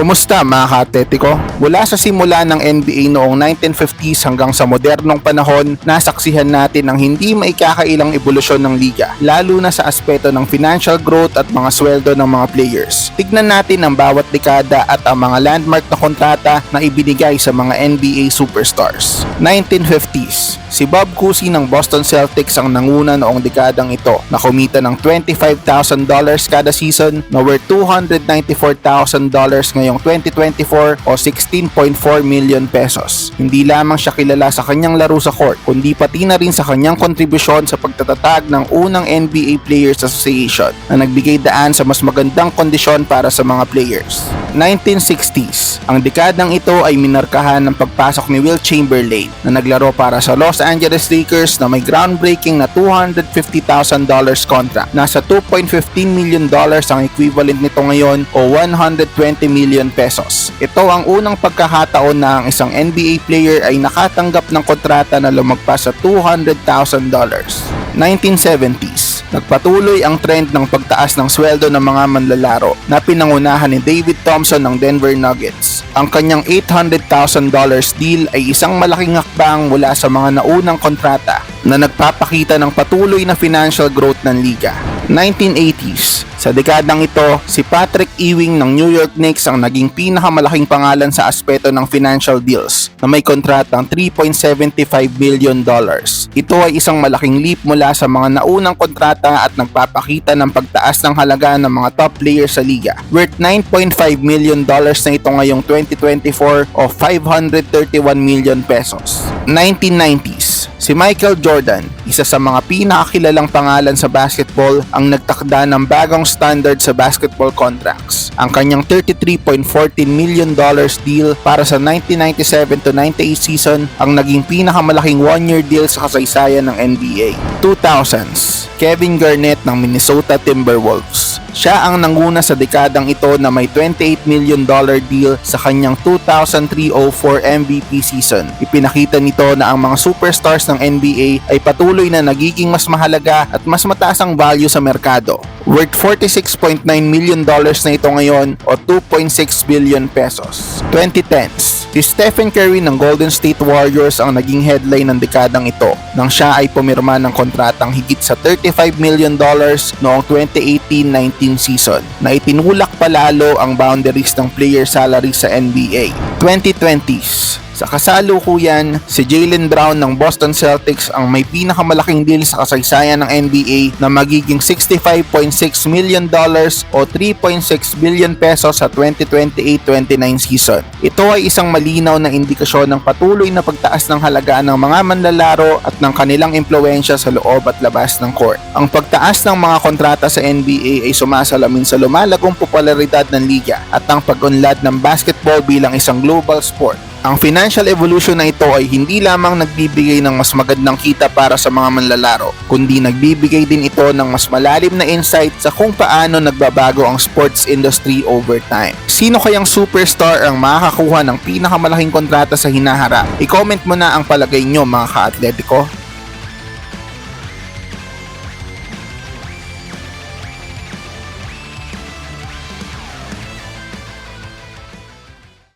Kumusta mga ka-atletiko? Mula sa simula ng NBA noong 1950s hanggang sa modernong panahon, nasaksihan natin ang hindi maikakailang ebolusyon ng liga, lalo na sa aspeto ng financial growth at mga sweldo ng mga players. Tignan natin ang bawat dekada at ang mga landmark na kontrata na ibinigay sa mga NBA superstars. 1950s, si Bob Cousy ng Boston Celtics ang nanguna noong dekadang ito na kumita ng $25,000 kada season na worth $294,000 ngayong 2024 o 16.4 million pesos. Hindi lamang siya kilala sa kanyang laro sa court, kundi pati na rin sa kanyang kontribusyon sa pagtatatag ng unang NBA Players Association na nagbigay daan sa mas magandang kondisyon para sa mga players. 1960s, ang dekadang ito ay minarkahan ng pagpasok ni Will Chamberlain na naglaro para sa Los Angeles Lakers na may groundbreaking na $250,000 contract. Nasa 2.15 million dollars ang equivalent nito ngayon o 120 million pesos. Ito ang unang pagkakataon na ang isang NBA player ay nakatanggap ng kontrata na lumagpas sa $200,000. 1970s, nagpatuloy ang trend ng pagtaas ng sweldo ng mga manlalaro na pinangunahan ni David Thompson ng Denver Nuggets. Ang kanyang $800,000 deal ay isang malaking hakbang mula sa mga naunang kontrata na nagpapakita ng patuloy na financial growth ng liga. 1980s, sa dekadang ito, si Patrick Ewing ng New York Knicks ang naging pinakamalaking pangalan sa aspeto ng financial deals na may kontratang 3.75 billion dollars. Ito ay isang malaking leap mula sa mga naunang kontrata at nagpapakita ng pagtaas ng halaga ng mga top players sa liga. Worth 9.5 million dollars na ito ngayong 2024 o 531 million pesos. 1990s, si Michael Jordan, isa sa mga pinakakilalang pangalan sa basketball, ang nagtakda ng bagong standard sa basketball contracts. Ang kanyang 33.14 million dollars deal para sa 1997 to 98 season ang naging pinakamalaking one-year deal sa kasaysayan ng NBA. 2000s, Kevin Garnett ng Minnesota Timberwolves. Siya ang nanguna sa dekadang ito na may 28 million dollar deal sa kanyang 2003-04 MVP season. Ipinakita nito na ang mga superstars ng NBA ay patuloy na nagiging mas mahalaga at mas mataas ang value sa merkado. Worth 46.9 million dollars na ito ngayon o 2.6 billion pesos. 2010s, si Stephen Curry ng Golden State Warriors ang naging headline ng dekadang ito nang siya ay pumirma ng kontratang higit sa 35 million dollars noong 2018-19 season na itinulak palalo ang boundaries ng player salary sa NBA. 2020s, sa kasalukuyan, si Jalen Brown ng Boston Celtics ang may pinakamalaking deal sa kasaysayan ng NBA na magiging 65.6 million dollars o 3.6 billion pesos sa 2028-29 season. Ito ay isang malinaw na indikasyon ng patuloy na pagtaas ng halaga ng mga manlalaro at ng kanilang impluensya sa loob at labas ng court. Ang pagtaas ng mga kontrata sa NBA ay sumasalamin sa lumalagong popularidad ng liga at ang pag-unlad ng basketball bilang isang global sport. Ang financial evolution na ito ay hindi lamang nagbibigay ng mas magandang kita para sa mga manlalaro, kundi nagbibigay din ito ng mas malalim na insight sa kung paano nagbabago ang sports industry over time. Sino kayang superstar ang makakakuha ng pinakamalaking kontrata sa hinaharap? I-comment mo na ang palagay nyo mga ka-atletiko.